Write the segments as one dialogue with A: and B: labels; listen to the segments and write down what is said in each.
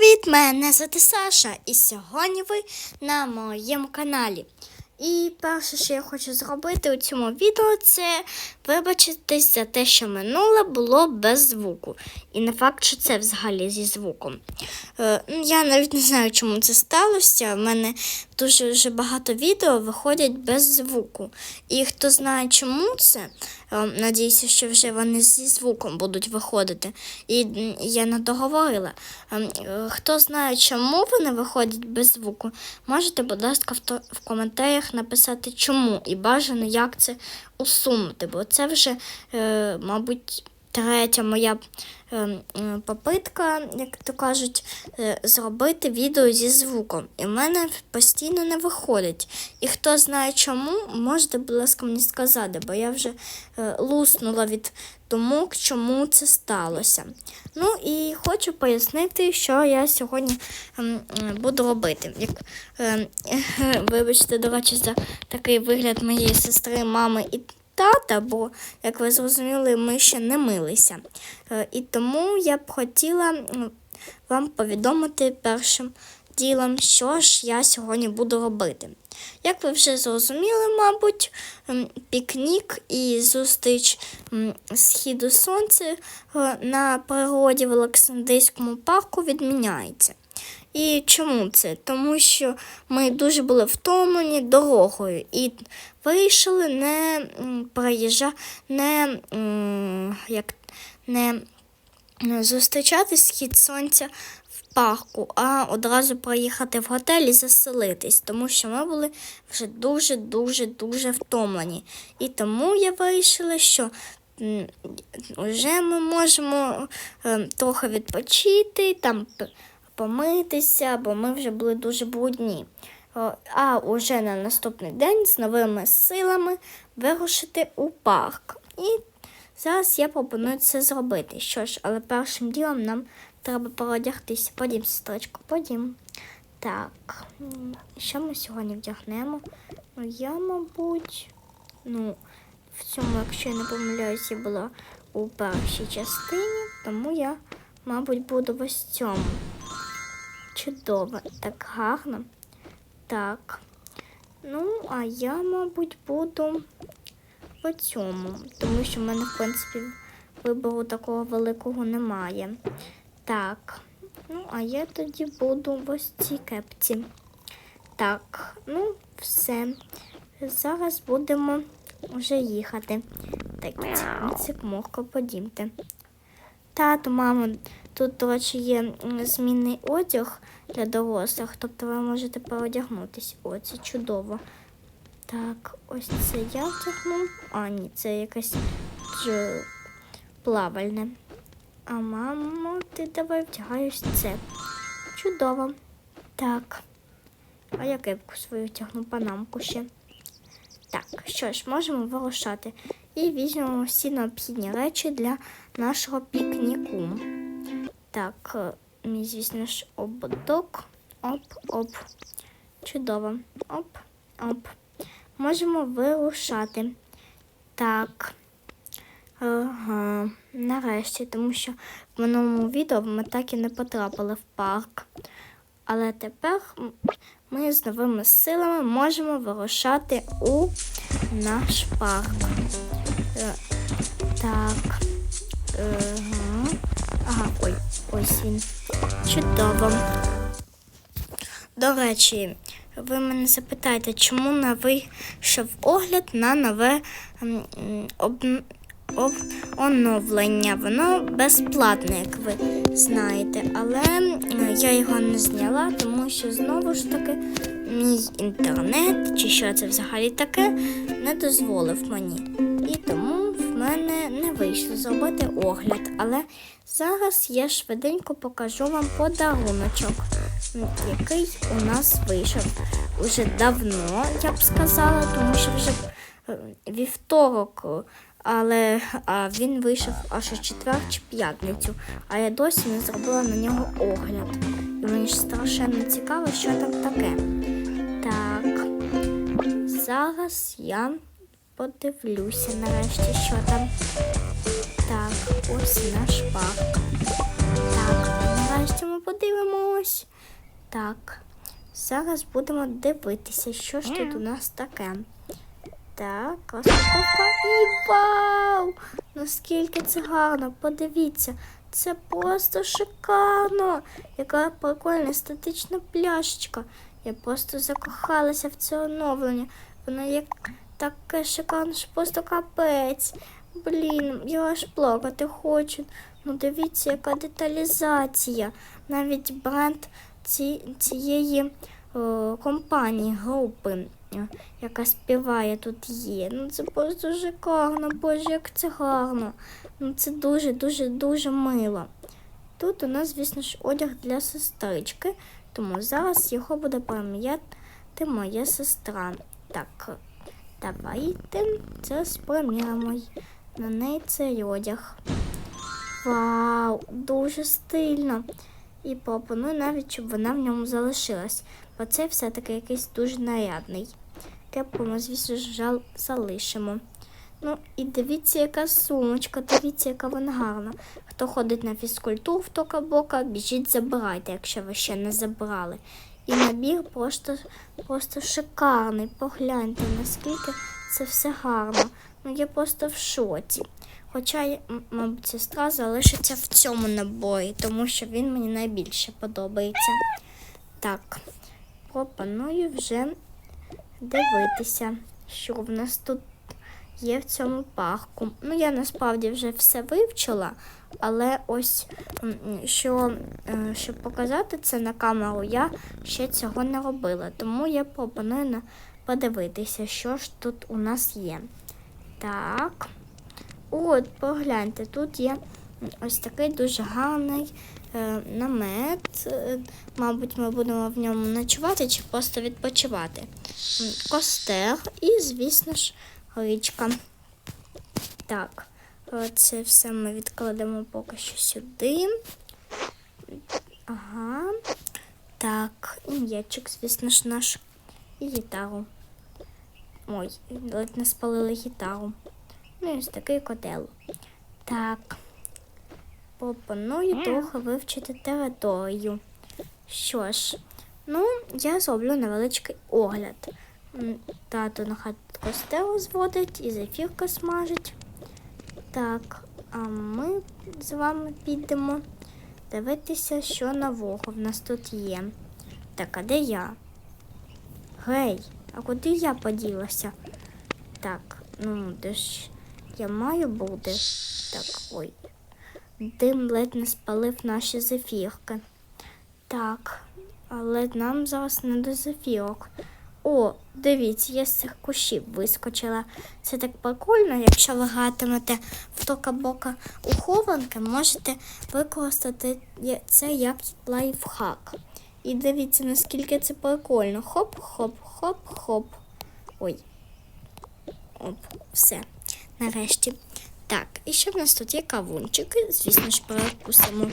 A: Привіт, мене звати Саша, і сьогодні ви на моєму каналі. І перше, що я хочу зробити у цьому відео, це вибачитись за те, що минуле було без звуку. І не факт, що це взагалі зі звуком. Е, ну, я навіть не знаю, чому це сталося. У мене дуже вже багато відео виходять без звуку. І хто знає, чому це, е, надіюся, що вже вони зі звуком будуть виходити. І я не договорила. Е, е, Хто знає, чому вони виходять без звуку, можете, будь ласка, в, то- в коментарях написати чому і бажано, як це усунути. Бо це вже, е, мабуть, третя моя е, е, попитка, як то кажуть, е, зробити відео зі звуком. І в мене постійно не виходить. І хто знає чому, можете, будь ласка, мені сказати, бо я вже луснула від думок, чому це сталося. Ну і хочу пояснити, що я сьогодні буду робити. Як, вибачте, до речі, за такий вигляд моєї сестри, мами і тата, бо, як ви зрозуміли, ми ще не милися. Е, І тому я б хотіла вам повідомити першим ділом, що ж я сьогодні буду робити. Як ви вже зрозуміли, мабуть, пікнік і зустріч східу сонця е, на природі в Олександрійському парку відміняється. І чому це? Тому що ми дуже були втомлені дорогою і вирішили не проїжджа, не, як, не зустрічати схід сонця в парку, а одразу проїхати в готель і заселитись, тому що ми були вже дуже-дуже дуже втомлені. І тому я вирішила, що вже ми можемо е, трохи відпочити, там помитися, бо ми вже були дуже брудні. О, А уже на наступний день з новими силами вирушити у парк. І зараз я пропоную це зробити. Що ж, але першим ділом нам треба переодягтися. Подім, сестричко, подім. Так, що ми сьогодні вдягнемо? Ну, я, мабуть, ну, в цьому, якщо я не помиляюся, я була у першій частині, тому я, мабуть, буду в ось цьому. Чудово, так гарно. Так. Ну, а я, мабуть, буду по цьому, тому що в мене, в принципі, вибору такого великого немає. Так. Ну, а я тоді буду в ось цій кепці. Так, ну, все. Зараз будемо вже їхати. Так, цик, морко, подімте. Тату, мамо, тут, до речі, є змінний одяг для дорослих, тобто ви можете переодягнутися. О, це чудово. Так, ось це я вдягну. А, ні, це якесь плавальне. А мамо, ти давай вдягаєш це. Чудово. Так. А я кепку свою втягну панамку ще. Так, що ж, можемо вирушати. І візьмемо всі необхідні речі для нашого пікніку. Так, е, мій, звісно ж, ободок. Оп, оп. Чудово. Оп, оп. Можемо вирушати. Так. Ага, нарешті, тому що в минулому відео ми так і не потрапили в парк. Але тепер ми з новими силами можемо вирушати у наш парк. Е, Так. Ага. Ага, ой, ось він. Чудово. До речі, ви мене запитаєте, чому не вийшов огляд на нове об, об, оновлення. Воно безплатне, як ви знаєте, але я його не зняла, тому що знову ж таки мій інтернет, чи що це взагалі таке, не дозволив мені. Не вийшло зробити огляд. Але зараз я швиденько покажу вам подаруночок, який у нас вийшов уже давно, я б сказала, тому що вже е, вівторок, але а він вийшов аж у четвер чи п'ятницю, а я досі не зробила на нього огляд. І мені ж страшенно цікаво, що там таке. Так, зараз я подивлюся нарешті, що там. Так, ось наш парк. Так, нарешті ми подивимось. Так, зараз будемо дивитися, що ж тут у нас таке. Так, розпаковка і вау! Наскільки це гарно! Подивіться, це просто шикарно! Яка прикольна естетична пляшечка. Я просто закохалася в це оновлення. Воно як таке шикарне, що просто капець. Блін, я аж плакати хочу. Ну дивіться, яка деталізація. Навіть бренд ці, цієї е, компанії, групи, яка співає тут є. Ну це просто шикарно, боже, як це гарно. Ну це дуже, дуже, дуже мило. Тут у нас, звісно ж, одяг для сестрички, тому зараз його буде пам'ятати моя сестра. Так, давайте це сприміримо на неї цей одяг. Вау, дуже стильно. І пропоную навіть, щоб вона в ньому залишилась, бо це все-таки якийсь дуже нарядний. Кепку ми, звісно ж, залишимо. Ну і дивіться, яка сумочка, дивіться, яка вона гарна. Хто ходить на фізкультуру в тока-бока, біжіть, забирайте, якщо ви ще не забрали. І набір просто, просто шикарний. Погляньте, наскільки це все гарно. Ну я просто в шоці. Хоча, мабуть, сестра залишиться в цьому наборі, тому що він мені найбільше подобається. Так, пропоную вже дивитися, що в нас тут є в цьому парку. Ну, я насправді вже все вивчила, але ось що, е, щоб показати це на камеру, я ще цього не робила. Тому я пропоную подивитися, що ж тут у нас є. Так. От, погляньте, тут є ось такий дуже гарний е, намет. Е, Мабуть, ми будемо в ньому ночувати чи просто відпочивати. Костер і, звісно ж, річка. Так, це все ми відкладемо поки що сюди. Ага. Так, і м'ячик, звісно ж, наш. І гітару. Ой, ледь не спалили гітару. Ну і ось такий котел. Так. Пропоную трохи вивчити територію. Що ж, ну, я зроблю невеличкий огляд. Тато нехай тут костел зводить і зефірка смажить. Так, а ми з вами підемо дивитися, що нового в нас тут є. Так, а де я? Гей, а куди я поділася? Так, ну де ж я маю бути? Так, ой. Дим ледь не спалив наші зефірки. Так, але нам зараз не до зефірок. О, дивіться, я з цих кущів вискочила. Це так прикольно, якщо ви гратимете в тока-бока у можете використати це як лайфхак. І дивіться, наскільки це прикольно. Хоп-хоп-хоп-хоп. Ой. Оп, все. Нарешті. Так, і ще в нас тут є кавунчики, звісно ж, перекусимо.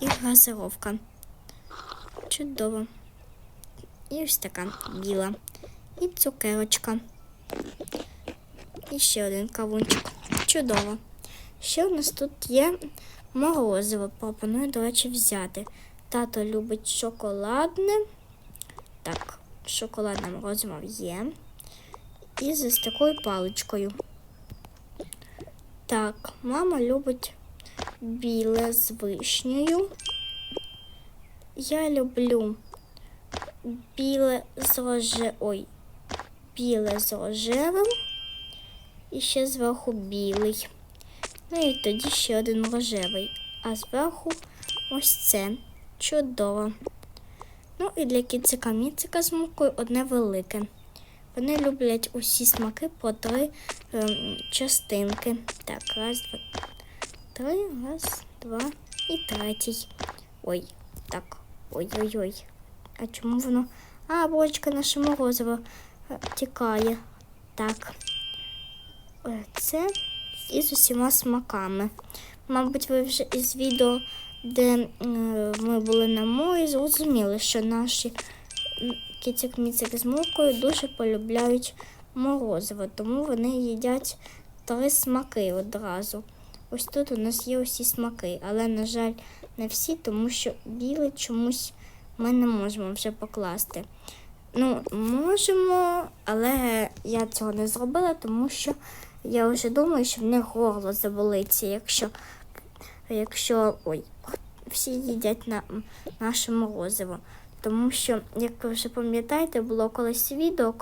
A: І газировка. Чудово. І ось така біла. І цукерочка. І ще один кавунчик. Чудово. Ще у нас тут є морозиво. Пропоную, до речі, взяти. Тато любить шоколадне. Так, шоколадне морозиво є. І з такою паличкою. Так, мама любить біле з вишнею. Я люблю біле з роже... Ой, біле з рожевим. І ще зверху білий. Ну і тоді ще один рожевий. А зверху ось це. Чудово. Ну і для кіцика міцика з мукою одне велике. Вони люблять усі смаки по три ем, частинки. Так, раз, два, три, раз, два і третій. Ой, так, ой-ой-ой. А чому воно? А, бочка наше морозиво е, тікає. Так. Е, Це із усіма смаками. Мабуть, ви вже із відео, де ми були на морі, зрозуміли, що наші кіцик міцик з мукою дуже полюбляють морозиво, тому вони їдять три смаки одразу. Ось тут у нас є усі смаки, але, на жаль, не всі, тому що білий чомусь ми не можемо вже покласти. Ну, можемо, але я цього не зробила, тому що я вже думаю, що в них горло заболиться, якщо, якщо ой, всі їдять на наше морозиво. Тому що, як ви вже пам'ятаєте, було колись відео,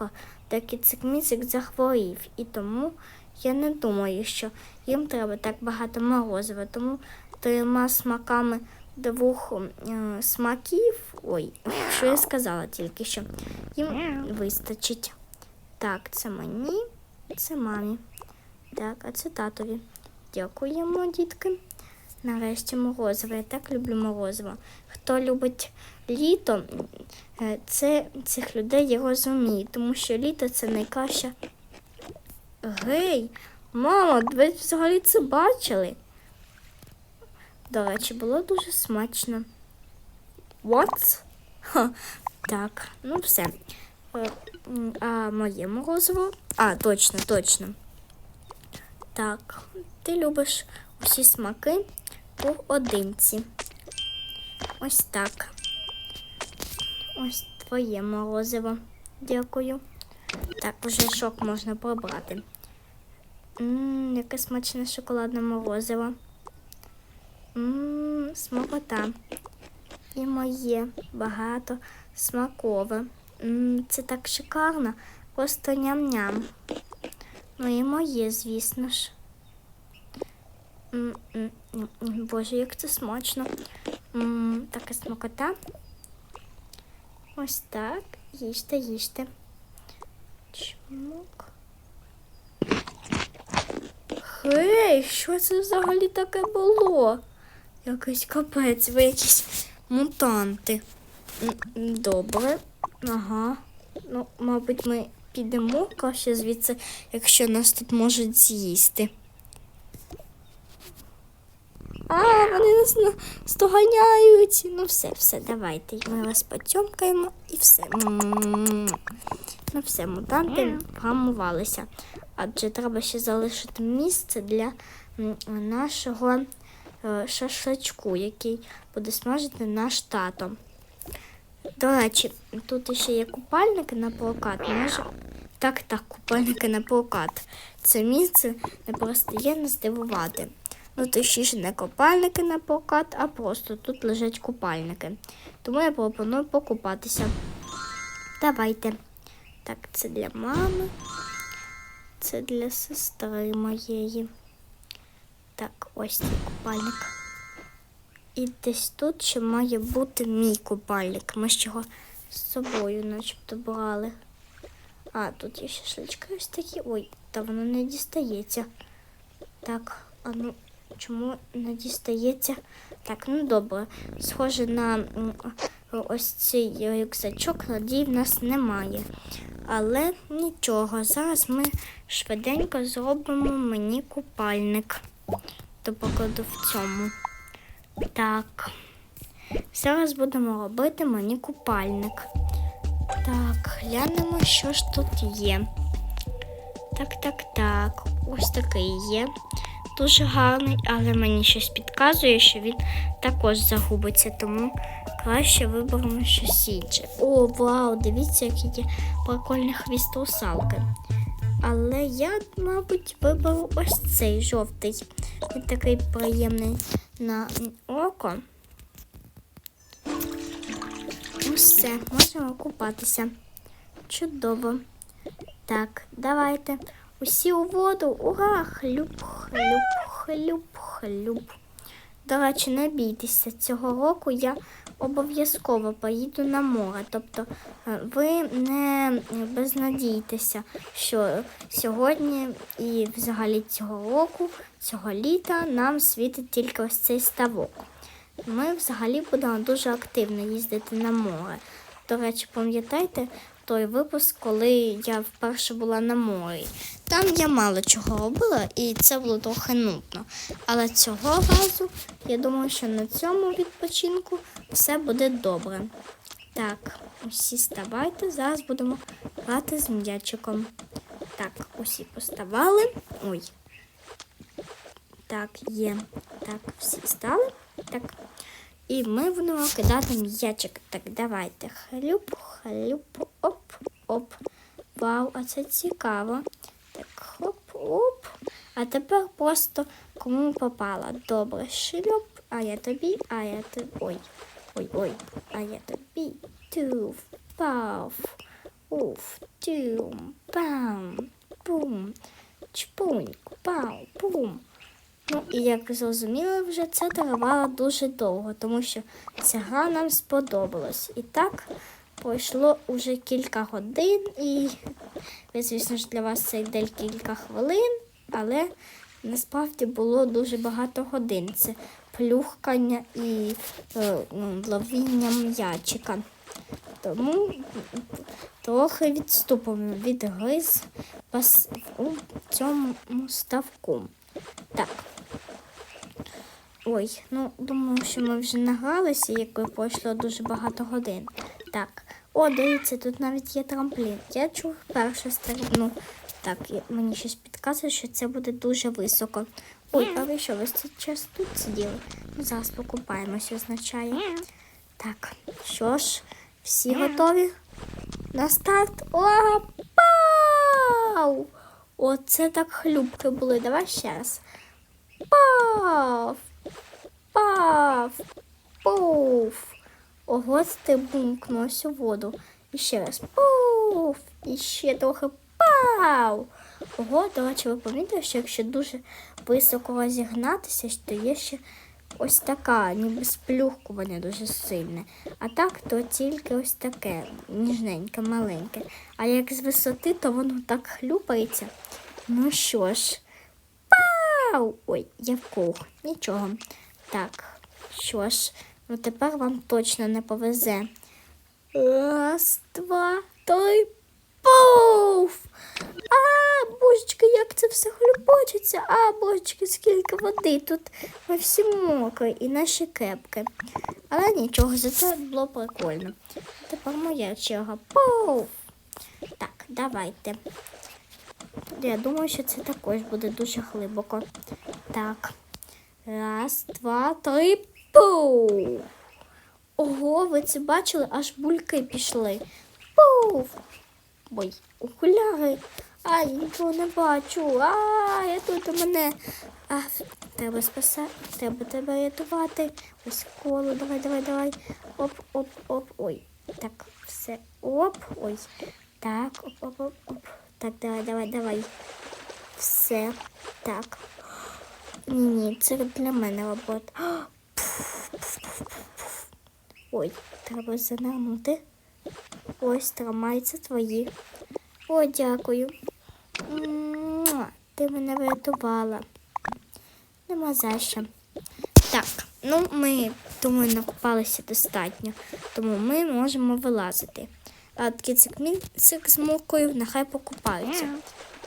A: де кіцик-міцик захворів. І тому я не думаю, що їм треба так багато морозива. Тому трьома смаками двох е, смаків. Ой, що я сказала тільки що їм вистачить. Так, це мені, це мамі. Так, а це татові. Дякуємо, дітки. Нарешті морозиво. Я так люблю морозиво. Хто любить літо, е, це цих людей я розумію, тому що літо це найкраще. Гей, мамо, ви взагалі це бачили? До речі, було дуже смачно. What? Ха, так, ну все. Е, А моє морозиво? А, точно, точно. Так, ти любиш усі смаки поодинці. Ось так. Ось твоє морозиво. Дякую. Так, вже шок можна пробрати. Ммм, яке смачне шоколадне морозиво. Ммм, смакота. І моє багато смакове. М, Це так шикарно, просто ням-ням. Ну і моє, звісно ж. М, м, Боже, як це смачно. М, Така смакота. Ось так. Їжте, їжте. Чмок. Гей, що це взагалі таке було? Якийсь капець, ви якісь мутанти. Добре. Ага. Ну, мабуть, ми підемо краще звідси, якщо нас тут можуть з'їсти. А, вони нас стоганяють. Ну все, все, давайте. Ми вас потьомкаємо і все. М. Ну все, мутанти вгамувалися. Адже треба ще залишити місце для нашого е, шашличку, який буде смажити наш тато. До речі, тут ще є купальники на. Може... Так, так, купальники на прокат. Це місце не просто є не здивувати. Ну, точніше, не купальники на прокат, а просто тут лежать купальники. Тому я пропоную покупатися. Давайте. Так, це для мами. Це для сестри моєї. Так, ось цей купальник. І десь тут ще має бути мій купальник. Ми ж його з собою начебто брали. А, тут є шашлички ось такі. Ой, та воно не дістається. Так, а ну чому не дістається? Так, ну добре. Схоже на ось цей рюкзачок, надій в нас немає. Але нічого, зараз ми швиденько зробимо мені купальник. То покладу в цьому. Так. Зараз будемо робити мені купальник. Так, глянемо, що ж тут є. Так, так, так. Ось такий є. Дуже гарний, але мені щось підказує, що він також загубиться, тому краще виберемо щось інше. О, вау, дивіться, який є прикольний хвіст русалки. Але я, мабуть, виберу ось цей жовтий. Він такий приємний на око. Ну все, можемо купатися. Чудово. Так, давайте. Усі у воду. Ура! Хлюп, хлюп, хлюп, хлюп. До речі, не бійтеся, цього року я обов'язково поїду на море. Тобто е, ви не безнадійтеся, що сьогодні і взагалі цього року, цього літа нам світить тільки ось цей ставок. Ми взагалі будемо дуже активно їздити на море. До речі, пам'ятаєте той випуск, коли я вперше була на морі? Там я мало чого робила, і це було трохи нудно. Але цього разу я думаю, що на цьому відпочинку все буде добре. Так, усі ставайте. Зараз будемо грати з м'ячиком. Так, усі поставали. Ой. Так, є. Так, всі стали. Так. і ми будемо кидати м'ячик. Так, давайте. Хлюп, хлюп, оп, оп. Вау, а це цікаво. Так, хоп, оп. А тепер просто кому попало. Добре, шлюп, а я тобі, а я тобі. Ой, ой, ой, а я тобі. Туф, паф. Уф, тюм, пам, бум, чпуньк, пау, бум. Ну, і як зрозуміли вже, це тривало дуже довго, тому що ця гра нам сподобалась. І так пройшло уже кілька годин, і ви, звісно ж, для вас це йде кілька хвилин, але насправді було дуже багато годин. Це плюхкання і е, ну, ловіння м'ячика. Тому трохи відступимо від гри у цьому ставку. Так. Ой, ну думаю, що ми вже награлися, якби пройшло дуже багато годин. Так. О, дивіться, тут навіть є трамплін. Я чув перше стрибну. Так, мені щось підказує, що це буде дуже високо. Ой, а ви що, ви час тут сиділи? Ну, зараз покупаємось, означає. Так, що ж, всі готові? На старт. Опау! Оце так хлюбки були. Давай ще раз. Пав! Пав! Пуф! Ого, ти бумкнулась у воду. І ще раз. Пуф! І ще трохи пау! Ого, до речі, ви помітили, що якщо дуже високо розігнатися, то є ще ось така, ніби сплюхкування дуже сильне. А так, то тільки ось таке, ніжненьке, маленьке. А як з висоти, то воно так хлюпається. Ну що ж, пау! Ой, я вкух. Нічого. Так, що ж, ну тепер вам точно не повезе. Раз, два, три, пуф! А, божечки, як це все хлюпочеться. А, божечки, скільки води. Тут ми всі мокрі і наші кепки. Але нічого, зато було прикольно. Тепер моя черга. Пуф! Так, давайте. Я думаю, що це також буде дуже глибоко. Так. Раз, два, три. Пуф! Ого, ви це бачили? Аж бульки пішли. Пуф! Ой, окуляри. Ай, нічого не бачу. А, я тут у мене. А, треба спасати, треба тебе рятувати. Ось коло, давай, давай, давай. Оп, оп, оп. Ой. Так, все. Оп, ой. Так, оп, оп, оп, оп. Так, давай, давай, давай. Все. Так. Ні, це для мене робота. Ой, треба занирнути. Ось тримаються твої. О, дякую. Ти мене врятувала. Нема за що. Так, ну ми думаю, накопалися достатньо, тому ми можемо вилазити. А кіцик з мокою нехай покупаються.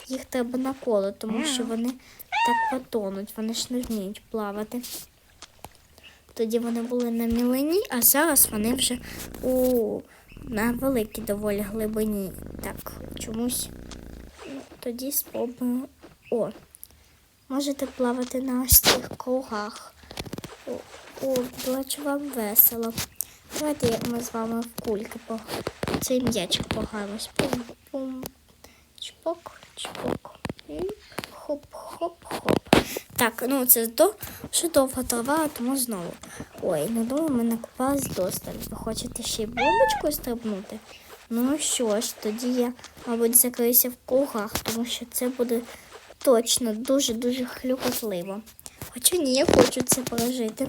A: Їх треба на коло, тому що вони так потонуть, вони ж не вміють плавати. Тоді вони були на мілині, а зараз вони вже у на великій доволі глибині. Так, чомусь тоді спробуємо. О, можете плавати на ось цих кругах. О, о, бачу вам весело. Давайте ми з вами в кульки по цей м'ячик пограємось. Пум-пум. Чпок, чпок. Хоп-хоп-хоп. Так, ну це до що довго тривало, тому знову. Ой, ну думаю, ми накупались досталь. Ви хочете ще й бомбочкою стрибнути? Ну що ж, тоді я, мабуть, закриюся в кругах, тому що це буде точно дуже-дуже хлюкотливо. Хоча ні, я хочу це пережити.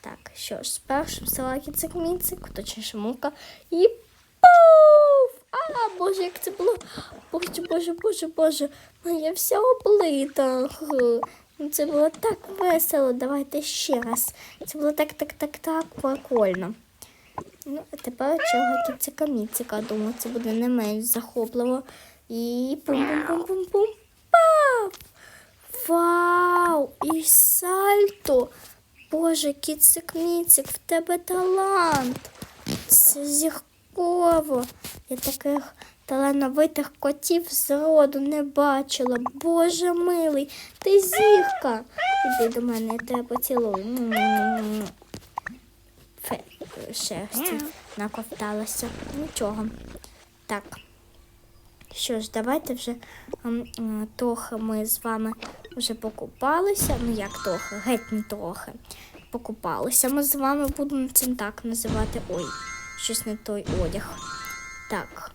A: Так, що ж, спершу салаки цик міцик, точніше мука. І пуф! А, боже, як це було. Боже, боже, боже, боже. Моя вся облита. Ну, Це було так весело. Давайте ще раз. Це було так, так, так, так прикольно. Ну, а тепер чого кіцика міцика. Думаю, це буде не менш захопливо. І пум-пум-пум-пум-пум. Пап! Вау! І сальто! Боже, кіцик міцик, в тебе талант. Це зірково. Я таких талановитих котів зроду не бачила. Боже милий, ти зірка. Іди до мене, я тебе поцілую. Шерсті наковталася. Нічого. Так. Що ж, давайте вже м, м, трохи ми з вами вже покупалися. Ну як трохи, геть не трохи. Покупалися. Ми з вами будемо це так називати. Ой, щось не той одяг. Так,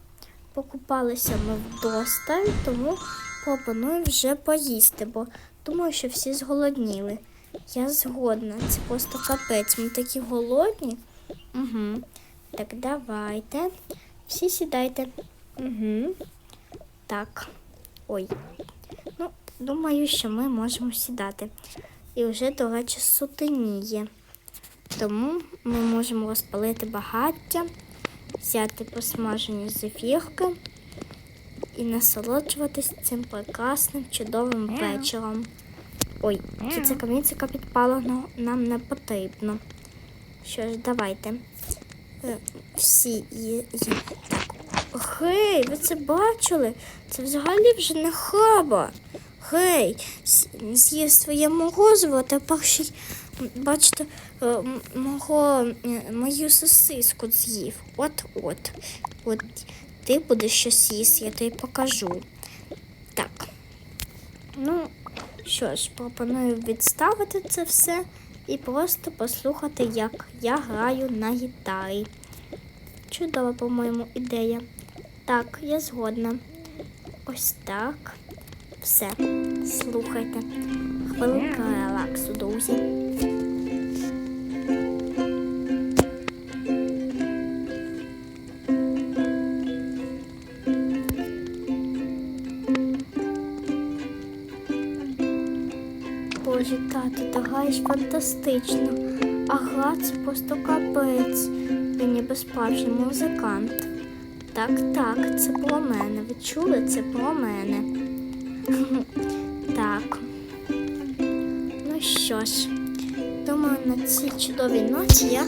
A: покупалися ми вдосталь, тому пропоную вже поїсти, бо думаю, що всі зголодніли. Я згодна, це просто капець. Ми такі голодні. Угу. Так, давайте. Всі сідайте. Угу. Так. Ой. Ну, думаю, що ми можемо сідати. І вже, до речі, сутеніє. Тому ми можемо розпалити багаття, взяти посмажені зефірки і насолоджуватись цим прекрасним чудовим вечором. Ой, це камінцяка підпала, ну, нам не потрібно. Що ж, давайте. Е, Всі є. Гей, ви це бачили? Це взагалі вже не хаба. Гей, з'їв своє морозиво, тепер ще й, бачите, е, мого, е, мою сосиску з'їв. От-от. От ти будеш щось їсти, я тобі покажу. Так. Ну, що ж, пропоную відставити це все і просто послухати, як я граю на гітарі. Чудова, по-моєму, ідея. Так, я згодна. Ось так. Все, слухайте. Хвилинка релаксу, друзі. Боже, тато, ти граєш фантастично. Ага, це просто капець. Ти ніби справжній музикант. Так, так, це про мене. Ви чули? Це про мене. Так. Що ж, думаю, на цій чудовій ноті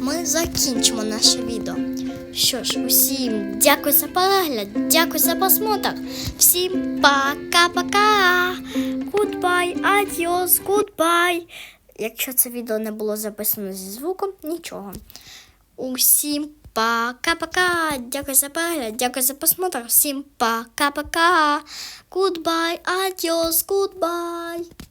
A: ми закінчимо наше відео. Що ж, усім дякую за перегляд, дякую за просмотр. Всім пока-пока. Goodbye, adios, goodbye. Якщо це відео не було записано зі звуком, нічого. Усім пока-пока. Дякую за перегляд, дякую за просмотр. Всім пока-пока. Goodbye, adios, goodbye.